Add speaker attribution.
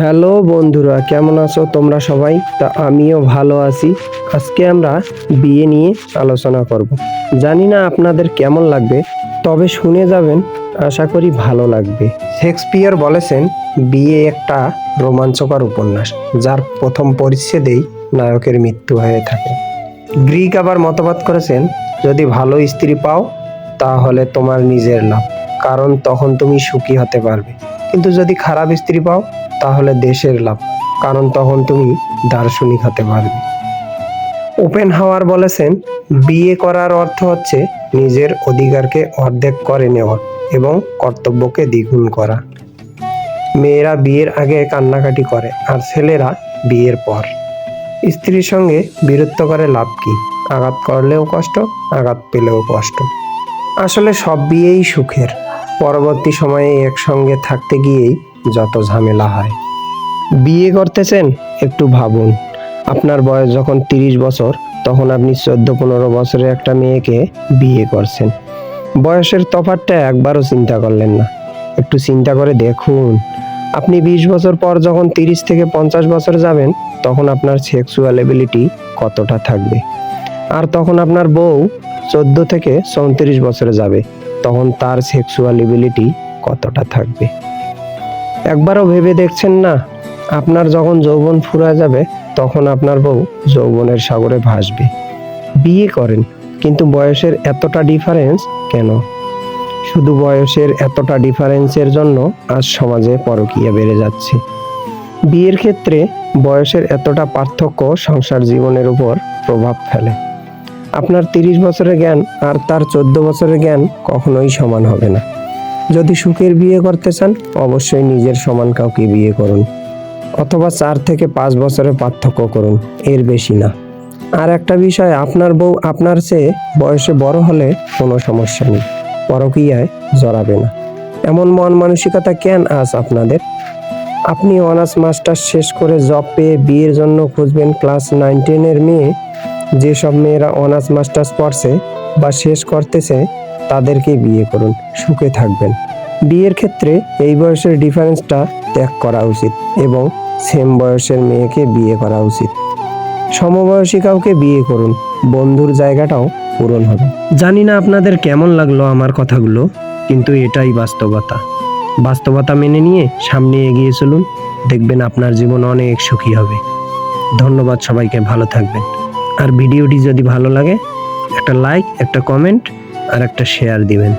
Speaker 1: Hello বন্ধুরা, কেমন আছো তোমরা সবাই? তা আমিও ভালো আছি। আজকে আমরা বিয়ে নিয়ে আলোচনা করব। জানি না আপনাদের কেমন লাগবে, তবে শুনে যাবেন, আশা করি ভালো লাগবে। শেক্সপিয়ার বলেছেন, বিয়ে একটা রোমাঞ্চকর উপন্যাস, যার প্রথম পরিচ্ছেদেই নায়কের মৃত্যু হয়ে থাকে। গ্রিক আবার মতবাদ করেছেন, যদি ভালো স্ত্রী পাও, তাহলে তোমার নিজের লাভ, কারণ তখন তুমি সুখী হতে পারবে। কিন্তু যদি খারাপ স্ত্রী পাও তাহলে দেশের লাভ, কারণ তখন তুমি দার্শনিক হতে পারবে। ওপেন হাওয়ার বলেছেন, বিয়ে করার অর্থ হচ্ছে নিজের অধিকারকে অর্ধেক করে নেওয়া এবং কর্তব্যকে দ্বিগুণ করা। মেয়েরা বিয়ের আগে কান্নাকাটি করে, আর ছেলেরা বিয়ের পর। স্ত্রীর সঙ্গে বীরত্ব করে লাভ কি? আঘাত করলেও কষ্ট, আঘাত পেলেও কষ্ট। আসলে সব বিয়েই সুখের। পরবর্তী সময়ে একসঙ্গে থাকতে গিয়েই যত ঝামেলা হয়। বিয়ে করতেছেন? একটু ভাবুন। আপনার বয়স যখন তিরিশ বছর, তখন আপনি চোদ্দ, পনেরো বছরের একটা মেয়েকে বিয়ে করছেন। বয়সের তফাৎটা একবারও চিন্তা করলেন না। একটু চিন্তা করে দেখুন। আপনি বিশ বছর পর যখন তিরিশ থেকে পঞ্চাশ বছর যাবেন, তখন আপনার সেক্সুয়াল এবিলিটি কতটা থাকবে? আর তখন আপনার বউ চোদ্দ থেকে চৌত্রিশ বছরে যাবে, তখন তার সেক্সুয়াল এবিলিটি কতটা থাকবে? একবারও ভেবে দেখছেন না? আপনার যখন যৌবন ফুরা যাবে, তখন আপনার বউ যৌবনের সাগরে ভাসবে। বিয়ে করেন, কিন্তু বয়সের এতটা ডিফারেন্স কেন? শুধু বয়সের এতটা ডিফারেন্সের জন্য আজ সমাজে পরকীয়া বেড়ে যাচ্ছে। বিয়ের ক্ষেত্রে বয়সের এতটা পার্থক্য সংসার জীবনের উপর প্রভাব ফেলে। আপনার তিরিশ বছরের জ্ঞান আর তার চোদ্দ বছরের জ্ঞান কখনোই সমান হবে না। যদি সুখের বিয়ে করতে চান, অবশ্যই নিজের সমান কাউকে বিয়ে করুন। অথবা চার থেকে পাঁচ বছরের পার্থক্য করুন, এর বেশি না। আর একটা বিষয়, আপনার বউ আপনার চেয়ে বয়সে বড় হলে কোনো সমস্যা নেই, পরকীয়ায় জড়াবে না। এমন মন মানসিকতা কেন আজ আপনাদের? আপনি অনার্স মাস্টার শেষ করে জব পেয়ে বিয়ের জন্য খুঁজবেন ক্লাস নাইন, টেনের মেয়ে। যেসব মেয়েরা অনার্স মাস্টার্স পড়ছে বা শেষ করতেছে তাদেরকে বিয়ে করুন, সুখে থাকবেন। বিয়ের ক্ষেত্রে এই বয়সের ডিফারেন্সটা ত্যাগ করা উচিত এবং সেম বয়সের মেয়েকে বিয়ে করা উচিত। সমবয়সী কাউকে বিয়ে করুন, বন্ধুর জায়গাটাও পূরণ হবে। জানি না আপনাদের কেমন লাগল আমার কথাগুলো, কিন্তু এটাই বাস্তবতা। বাস্তবতা মেনে নিয়ে সামনে এগিয়ে চলুন, দেখবেন আপনার জীবন অনেক সুখী হবে। ধন্যবাদ সবাইকে, ভালো থাকবেন। আর ভিডিওটি যদি ভালো লাগে, একটা লাইক, একটা কমেন্ট আর একটা শেয়ার দিবেন।